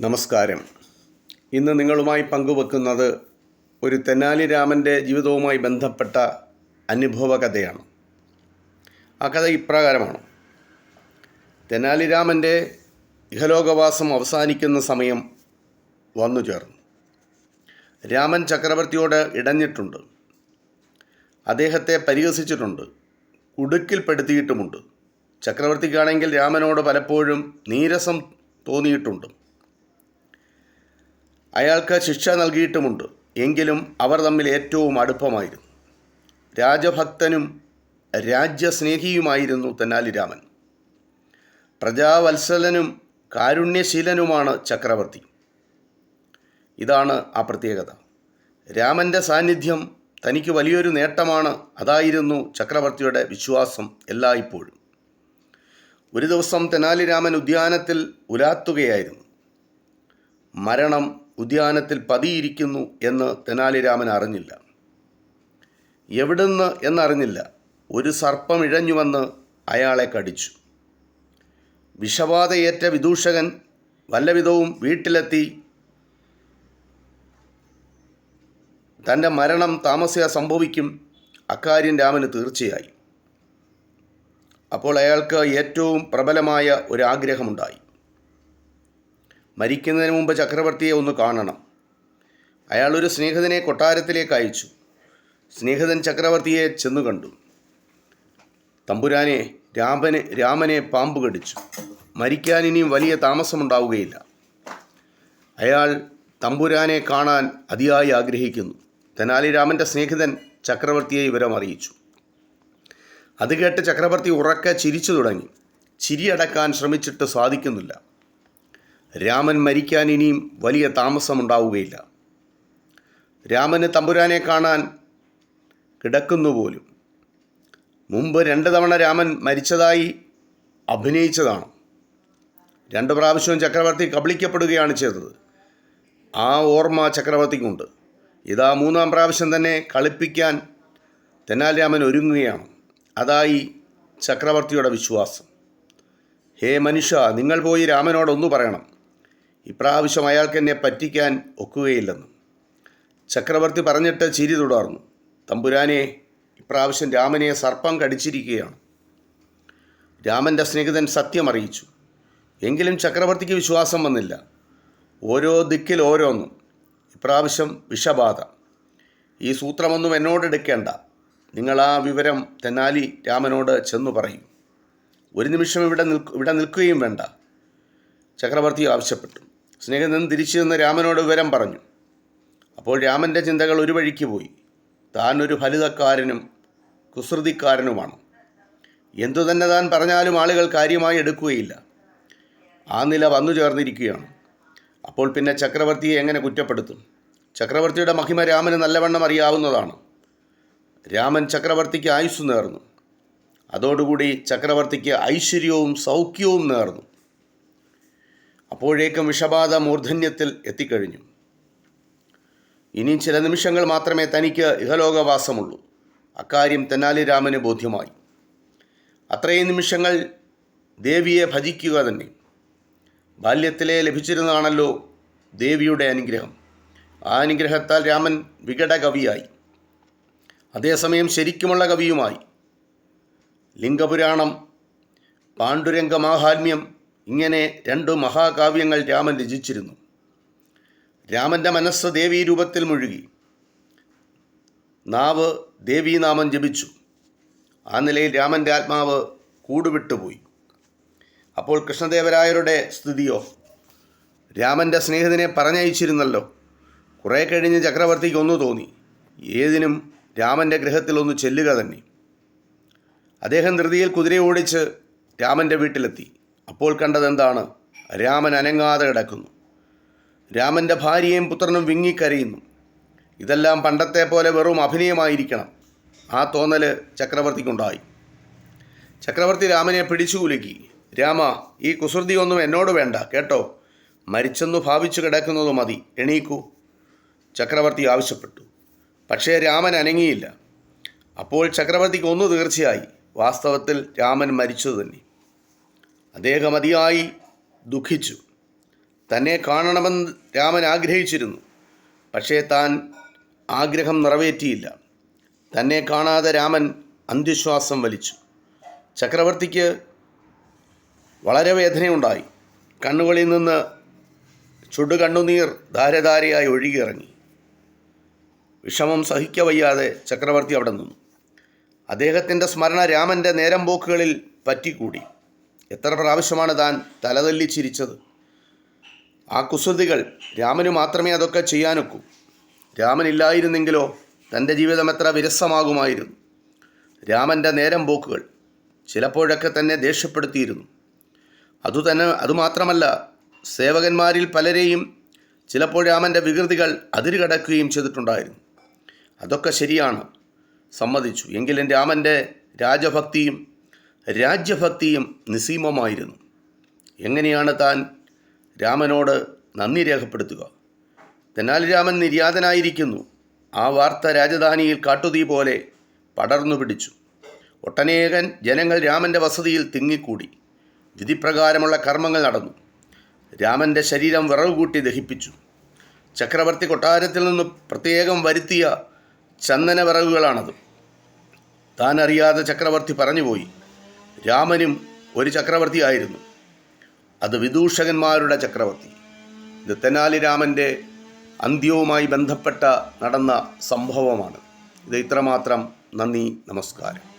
നമസ്കാരം. ഇന്ന് നിങ്ങളുമായി പങ്കുവെക്കുന്നത് ഒരു തെന്നാലി രാമന്റെ ജീവിതവുമായി ബന്ധപ്പെട്ട അനുഭവ കഥയാണ്. ആ കഥ ഇപ്രകാരമാണ്. തെന്നാലി രാമന്റെ ഇഹലോകവാസം അവസാനിക്കുന്ന സമയം വന്നു ചേർന്നു. രാമൻ ചക്രവർത്തിയോട് ഇടഞ്ഞിട്ടുണ്ട്. അദ്ദേഹത്തെ പരിഹസിച്ചിട്ടുണ്ട്. കുടുക്കിൽപ്പെടുത്തിയിട്ടുമുണ്ട് ചക്രവർത്തിക്കാണെങ്കിൽ രാമനോട് പലപ്പോഴും നീരസം തോന്നിയിട്ടുണ്ട്. അയാൾക്ക് ശിക്ഷ നൽകിയിട്ടുമുണ്ട്. എങ്കിലും അവർ തമ്മിൽ ഏറ്റവും അടുപ്പമായിരുന്നു. രാജഭക്തനും രാജ്യസ്നേഹിയുമായിരുന്നു തെന്നാലിരാമൻ. പ്രജാവത്സലനും കാരുണ്യശീലനുമാണ് ചക്രവർത്തി. ഇതാണ് ആ പ്രത്യേകത. രാമന്റെ സാന്നിധ്യം തനിക്ക് വലിയൊരു നേട്ടമാണ് അതായിരുന്നു ചക്രവർത്തിയുടെ വിശ്വാസം എല്ലായ്പ്പോഴും. ഒരു ദിവസം തെനാലിരാമൻ ഉദ്യാനത്തിൽ ഉലാത്തുകയായിരുന്നു. മരണം ഉദ്യാനത്തിൽ പതിയിരിക്കുന്നു എന്ന് തെനാലിരാമൻ അറിഞ്ഞില്ല. എവിടുന്ന് എന്നറിഞ്ഞില്ല. ഒരു സർപ്പം ഇഴഞ്ഞു വന്ന് അയാളെ കടിച്ചു. വിഷബാധയേറ്റ വിദൂഷകൻ വല്ലവിധവും വീട്ടിലെത്തി തന്റെ മരണം താമസിയാ സംഭവിക്കും അക്കാര്യം രാമന് തീർച്ചയായി. അപ്പോൾ അയാൾക്ക് ഏറ്റവും പ്രബലമായ ഒരു ആഗ്രഹമുണ്ടായി. മരിക്കുന്നതിന് മുമ്പ് ചക്രവർത്തിയെ ഒന്ന് കാണണം. അയാളൊരു സ്നേഹിതനെ കൊട്ടാരത്തിലേക്ക് അയച്ചു. സ്നേഹിതൻ ചക്രവർത്തിയെ ചെന്നു കണ്ടു. തമ്പുരാനെ രാമനെ രാമനെ പാമ്പ് കടിച്ചു. മരിക്കാൻ ഇനിയും വലിയ താമസമുണ്ടാവുകയില്ല. അയാൾ തമ്പുരാനെ കാണാൻ അതിയായി ആഗ്രഹിക്കുന്നു. തെനാലി രാമന്റെ സ്നേഹിതൻ ചക്രവർത്തിയെ വിവരം അറിയിച്ചു അത് കേട്ട് ചക്രവർത്തി ഉറക്കെ ചിരിച്ചു തുടങ്ങി. ചിരിയടക്കാൻ ശ്രമിച്ചിട്ട് സാധിക്കുന്നില്ല. രാമൻ മരിക്കാൻ ഇനിയും വലിയ താമസമുണ്ടാവുകയില്ല. രാമന് തമ്പുരാനെ കാണാൻ കിടക്കുന്നു പോലും. മുമ്പ് രണ്ട് തവണ രാമൻ മരിച്ചതായി അഭിനയിച്ചതാണ്. രണ്ട് പ്രാവശ്യവും ചക്രവർത്തി കബളിക്കപ്പെടുകയാണ് ചെയ്തത്. ആ ഓർമ്മ ചക്രവർത്തിക്കുണ്ട്. ഇതാ മൂന്നാം പ്രാവശ്യം തന്നെ കളിപ്പിക്കാൻ തെനാൽ രാമൻ ഒരുങ്ങുകയാണ്. അതായി ചക്രവർത്തിയുടെ വിശ്വാസം. ഹേ മനുഷ്യ നിങ്ങൾ പോയി രാമനോടൊന്നു പറയണം. ഇപ്രാവശ്യം അയാൾക്ക് എന്നെ പറ്റിക്കാൻ ഒക്കുകയില്ലെന്ന്. ചക്രവർത്തി പറഞ്ഞിട്ട് ചിരി തുടർന്നു. തമ്പുരാനെ ഇപ്രാവശ്യം രാമനെ സർപ്പം കടിച്ചിരിക്കുകയാണ്. രാമന്റെ സ്നേഹിതൻ സത്യം അറിയിച്ചു. എങ്കിലും ചക്രവർത്തിക്ക് വിശ്വാസം വന്നില്ല. ഓരോ ദിക്കിൽ ഓരോന്നും. ഇപ്രാവശ്യം വിഷബാധ. ഈ സൂത്രമൊന്നും എന്നോട് എടുക്കേണ്ട. നിങ്ങൾ ആ വിവരം തെന്നാലി രാമനോട് ചെന്നു പറയും. ഒരു നിമിഷം ഇവിടെ നിൽ ഇവിടെ നിൽക്കുകയും വേണ്ട. ചക്രവർത്തി ആവശ്യപ്പെട്ടു. സ്നേഹിതൻ തിരിച്ചു നിന്ന് രാമനോട് വിവരം പറഞ്ഞു. അപ്പോൾ രാമന്റെ ചിന്തകൾ ഒരു വഴിക്ക് പോയി. താൻ ഒരു ഫലിതക്കാരനും കുസൃതിക്കാരനുമാണ്. എന്തു തന്നെ താൻ പറഞ്ഞാലും ആളുകൾ കാര്യമായി എടുക്കുകയില്ല. ആ നില വന്നു ചേർന്നിരിക്കുകയാണ്. അപ്പോൾ പിന്നെ ചക്രവർത്തിയെ എങ്ങനെ കുറ്റപ്പെടുത്തും? ചക്രവർത്തിയുടെ മഹിമ രാമന് നല്ലവണ്ണം അറിയാവുന്നതാണ്. രാമൻ ചക്രവർത്തിക്ക് ആയുസ് നേർന്നു. അതോടുകൂടി ചക്രവർത്തിക്ക് ഐശ്വര്യവും സൗഖ്യവും നേർന്നു. അപ്പോഴേക്കും വിഷബാധ മൂർധന്യത്തിൽ എത്തിക്കഴിഞ്ഞു. ഇനിയും ചില നിമിഷങ്ങൾ മാത്രമേ തനിക്ക് ഇഹലോകവാസമുള്ളൂ. അക്കാര്യം തെന്നാലിരാമന് ബോധ്യമായി. അത്രയും നിമിഷങ്ങൾ ദേവിയെ ഭജിക്കുക തന്നെ. ബാല്യത്തിലെ ലഭിച്ചിരുന്നതാണല്ലോ ദേവിയുടെ അനുഗ്രഹം. ആ അനുഗ്രഹത്താൽ രാമൻ വികട കവിയായി അതേസമയം ശരിക്കുമുള്ള കവിയുമായി. ലിംഗപുരാണം പാണ്ഡുരംഗ മാഹാത്മ്യം ഇങ്ങനെ രണ്ട് മഹാകാവ്യങ്ങൾ രാമൻ രചിച്ചിരുന്നു. രാമന്റെ മനസ്സ് ദേവീ രൂപത്തിൽ മുഴുകി. നാവ് ദേവീനാമം ജപിച്ചു. ആ നിലയിൽ രാമന്റെ ആത്മാവ് കൂടുവിട്ടുപോയി അപ്പോൾ കൃഷ്ണദേവരായരുടെ സ്ഥിതിയോ? രാമന്റെ സ്നേഹത്തിനെ പറഞ്ഞയച്ചിരുന്നല്ലോ. കുറേ കഴിഞ്ഞ് ചക്രവർത്തിക്ക് ഒന്നു തോന്നി. ഏതിനും രാമന്റെ ഗൃഹത്തിലൊന്ന് ചെല്ലുക തന്നെ. അദ്ദേഹം ധൃതിയിൽ കുതിര ഓടിച്ച് രാമന്റെ വീട്ടിലെത്തി. അപ്പോൾ കണ്ടതെന്താണ് രാമൻ അനങ്ങാതെ കിടക്കുന്നു. രാമന്റെ ഭാര്യയും പുത്രനും വിങ്ങിക്കരയുന്നു. ഇതെല്ലാം പണ്ടത്തെ പോലെ വെറും അഭിനയമായിരിക്കണം. ആ തോന്നൽ ചക്രവർത്തിക്കുണ്ടായി. ചക്രവർത്തി രാമനെ പിടിച്ചു കുലുക്കി. രാമ ഈ കുസൃതി ഒന്നും എന്നോട് വേണ്ട കേട്ടോ? മരിച്ചെന്നു ഭാവിച്ചു കിടക്കുന്നത് മതി. എണീക്കൂ. ചക്രവർത്തി ആവശ്യപ്പെട്ടു. പക്ഷേ രാമൻ അനങ്ങിയില്ല. അപ്പോൾ ചക്രവർത്തിക്ക് ഒന്ന് തീർച്ചയായി. വാസ്തവത്തിൽ രാമൻ മരിച്ചതു തന്നെ അദ്ദേഹം അതിയായി ദുഃഖിച്ചു. തന്നെ കാണണമെന്ന് രാമൻ ആഗ്രഹിച്ചിരുന്നു. പക്ഷേ താൻ ആഗ്രഹം നിറവേറ്റിയില്ല. തന്നെ കാണാതെ രാമൻ അന്ത്യശ്വാസം വലിച്ചു. ചക്രവർത്തിക്ക് വളരെ വേദനയുണ്ടായി. കണ്ണുകളിൽ നിന്ന് ചുടു ചുടുകണ്ണുനീർ ധാരധാരയായി ഒഴുകിയിറങ്ങി. വിഷമം സഹിക്കവയ്യാതെ ചക്രവർത്തി അവിടെ നിന്നു. അദ്ദേഹത്തിന്റെ സ്മരണ രാമന്റെ നേരം പോക്കുകളിൽ പറ്റിക്കൂടി. എത്ര പ്രാവശ്യമാണ് താൻ തലതല്ലി ചിരിച്ചത്? ആ കുസൃതികൾ രാമന് മാത്രമേ അതൊക്കെ ചെയ്യാനൊക്കൂ. രാമനില്ലായിരുന്നെങ്കിലോ തന്റെ ജീവിതം എത്ര വിരസമാകുമായിരുന്നു. രാമന്റെ നേരം പോക്കുകൾ ചിലപ്പോഴൊക്കെ തന്നെ ദേഷ്യപ്പെടുത്തിയിരുന്നു. അതുതന്നെ അതുമാത്രമല്ല സേവകന്മാരിൽ പലരെയും ചിലപ്പോൾ രാമന്റെ വികൃതികൾ അതിരുകടക്കുകയും ചെയ്തിട്ടുണ്ടായിരുന്നു. അതൊക്കെ ശരിയാണ് സമ്മതിച്ചു. എങ്കിലും രാമന്റെ രാജഭക്തിയും രാജ്യഭക്തിയും നിസീമമായിരുന്നു. എങ്ങനെയാണ് താൻ രാമനോട് നന്ദി രേഖപ്പെടുത്തുക? തെനാലി രാമൻ നിര്യാതനായിരിക്കുന്നു. ആ വാർത്ത രാജധാനിയിൽ കാട്ടുതീ പോലെ പടർന്നു പിടിച്ചു. ഒട്ടനേകൻ ജനങ്ങൾ രാമന്റെ വസതിയിൽ തിങ്ങിക്കൂടി. വിധിപ്രകാരമുള്ള കർമ്മങ്ങൾ നടന്നു. രാമന്റെ ശരീരം വിറവുകൂട്ടി ദഹിപ്പിച്ചു. ചക്രവർത്തി കൊട്ടാരത്തിൽ നിന്ന് പ്രത്യേകം വരുത്തിയ ചന്ദന താൻ അറിയാതെ ചക്രവർത്തി പറഞ്ഞുപോയി. രാമനും ഒരു ചക്രവർത്തിയായിരുന്നു അത് വിദൂഷകന്മാരുടെ ചക്രവർത്തി. ഇത് തെനാലി രാമന്റെ അന്ത്യവുമായി ബന്ധപ്പെട്ട നടന്ന സംഭവമാണ്. ഇത് ഇത്രമാത്രം. നന്ദി നമസ്കാരം.